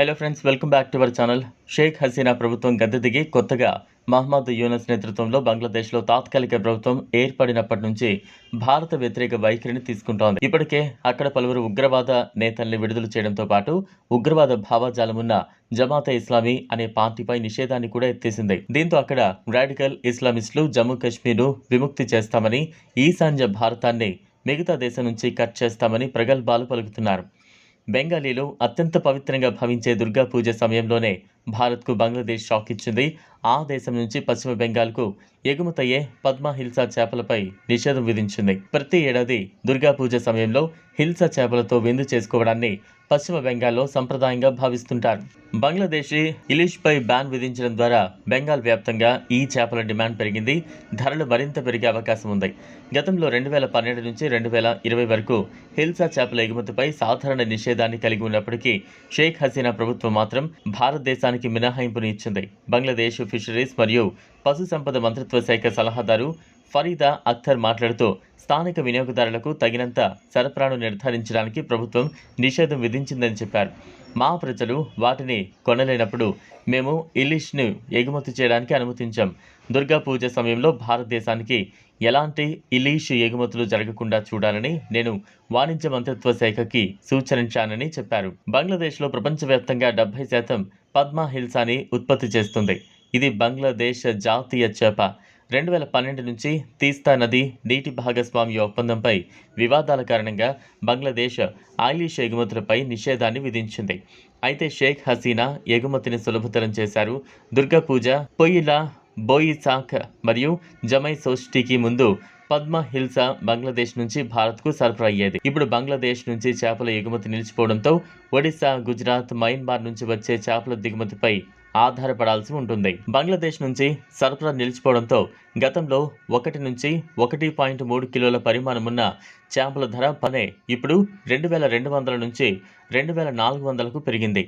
Hello friends welcome back to our channel Sheikh Hasina ప్రభుత్వం గద్దె దిగి కొత్తగా మహమ్మద్ యూనస్ నేతృత్వంలో బంగ్లాదేశ్లో తాత్కాలిక ప్రభుత్వం ఏర్పడినప్పటి నుంచి భారత వ్యతిరేక వైఖరిని తీసుకుంటోంది. ఇప్పటికే అక్కడ పలువురు ఉగ్రవాద నేతల్ని విడుదల చేయడంతో పాటు ఉగ్రవాద భావజాలమున్న జమాతే ఇస్లామీ అనే పార్టీపై నిషేధాన్ని కూడా ఎత్తేసింది. దీంతో అక్కడ రాడికల్ ఇస్లామిస్టులు జమ్మూ కాశ్మీర్ను విముక్తి చేస్తామని ఈశాన్య భారతాన్ని మిగతా దేశం నుంచి కట్ చేస్తామని ప్రగల్భాలు పలుకుతున్నారు. బెంగాలీలో అత్యంత పవిత్రంగా భావించే దుర్గా పూజ సమయంలోనే భారత్కు బంగ్లాదేశ్ షాక్ ఇచ్చింది. ఆ దేశం నుంచి పశ్చిమ బెంగాల్కు ఎగుమతయ్యే పద్మ హిల్సా చేపలపై నిషేధం విధించింది. ప్రతి ఏడాది దుర్గా పూజ సమయంలో హిల్సా చేపలతో విందు చేసుకోవడాన్ని పశ్చిమ బెంగాల్లో సంప్రదాయంగా భావిస్తుంటారు. బంగ్లాదేశీ ఇలిష్పై బ్యాన్ విధించడం ద్వారా బెంగాల్ వ్యాప్తంగా ఈ చేపల డిమాండ్ పెరిగింది. ధరలు మరింత పెరిగే అవకాశం ఉంది. గతంలో రెండు వేల పన్నెండు నుంచి రెండు వేల ఇరవై వరకు హిల్సా చేపల ఎగుమతిపై సాధారణ నిషేధాన్ని కలిగి ఉన్నప్పటికీ షేక్ హసీనా ప్రభుత్వం మాత్రం భారతదేశానికి మినహాయింపుని ఇచ్చింది. బంగ్లాదేశ్ ఫిషరీస్ మరియు పశుసంపద మంత్రిత్వ శాఖ సలహాదారు ఫరీదా అఖ్తర్ మాట్లాడుతూ స్థానిక వినియోగదారులకు తగినంత సరఫరాను నిర్ధారించడానికి ప్రభుత్వం నిషేధం విధించిందని చెప్పారు. మా ప్రజలు వాటిని కొనలేనప్పుడు మేము ఇలిష్ను ఎగుమతి చేయడానికి అనుమతించాం. దుర్గా పూజ సమయంలో భారతదేశానికి ఎలాంటి ఇలీష్ ఎగుమతులు జరగకుండా చూడాలని నేను వాణిజ్య మంత్రిత్వ శాఖకి సూచించానని చెప్పారు. బంగ్లాదేశ్లో ప్రపంచవ్యాప్తంగా డెబ్బై శాతం పద్మా హిల్సాని ఉత్పత్తి చేస్తుంది. ఇది బంగ్లాదేశ్ జాతీయ చేప. రెండు వేల పన్నెండు నుంచి తీస్తా నది నీటి భాగస్వామ్య ఒప్పందంపై వివాదాల కారణంగా బంగ్లాదేశ్ ఆయిలిష్ ఎగుమతులపై నిషేధాన్ని విధించింది. అయితే షేక్ హసీనా ఎగుమతిని సులభతరం చేశారు. దుర్గా పూజ పొయ్యిల బోయిసాక్ మరియు జమై సోష్టికి ముందు పద్మ హిల్సా బంగ్లాదేశ్ నుంచి భారత్కు సరఫరా అయ్యేది ఇప్పుడు బంగ్లాదేశ్ నుంచి చేపల ఎగుమతి నిలిచిపోవడంతో ఒడిశా గుజరాత్ మయన్మార్ నుంచి వచ్చే చేపల దిగుమతిపై ఆధారపడాల్సి ఉంటుంది. బంగ్లాదేశ్ నుంచి సరఫరా నిలిచిపోవడంతో గతంలో ఒకటి నుంచి ఒకటి పాయింట్ మూడు కిలోల పరిమాణమున్న చేపల ధర పనే ఇప్పుడు రెండు వేల రెండు వందల నుంచి రెండు వేల నాలుగు వందలకు పెరిగింది.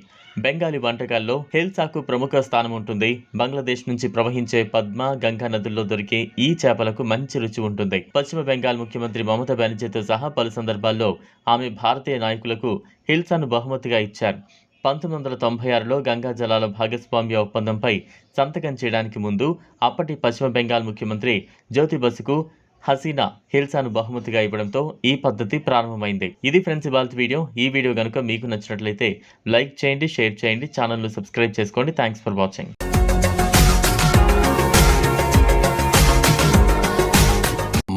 బెంగాలీ వంటకాల్లో హిల్సాకు ప్రముఖ స్థానం ఉంటుంది. బంగ్లాదేశ్ నుంచి ప్రవహించే పద్మ గంగా నదుల్లో దొరికే ఈ చేపలకు మంచి రుచి ఉంటుంది. పశ్చిమ బెంగాల్ ముఖ్యమంత్రి మమతా బెనర్జీతో సహా పలు సందర్భాల్లో ఆమె భారతీయ నాయకులకు హిల్సాను బహుమతిగా ఇచ్చారు. పంతొమ్మిది వందల తొంభై ఆరులో గంగా జలాల భాగస్వామ్య ఒప్పందంపై సంతకం చేయడానికి ముందు అప్పటి పశ్చిమ బెంగాల్ ముఖ్యమంత్రి జ్యోతి బసుకు హసీనా హిల్సాను బహుమతిగా ఇవ్వడంతో ఈ పద్ధతి ప్రారంభమైంది. ఇది ఫ్రెండ్స్ ఇవాళ వీడియో. ఈ వీడియో కనుక మీకు నచ్చినట్లయితే లైక్ చేయండి షేర్ చేయండి ఛానల్ను సబ్స్క్రైబ్ చేసుకోండి. Thanks for watching.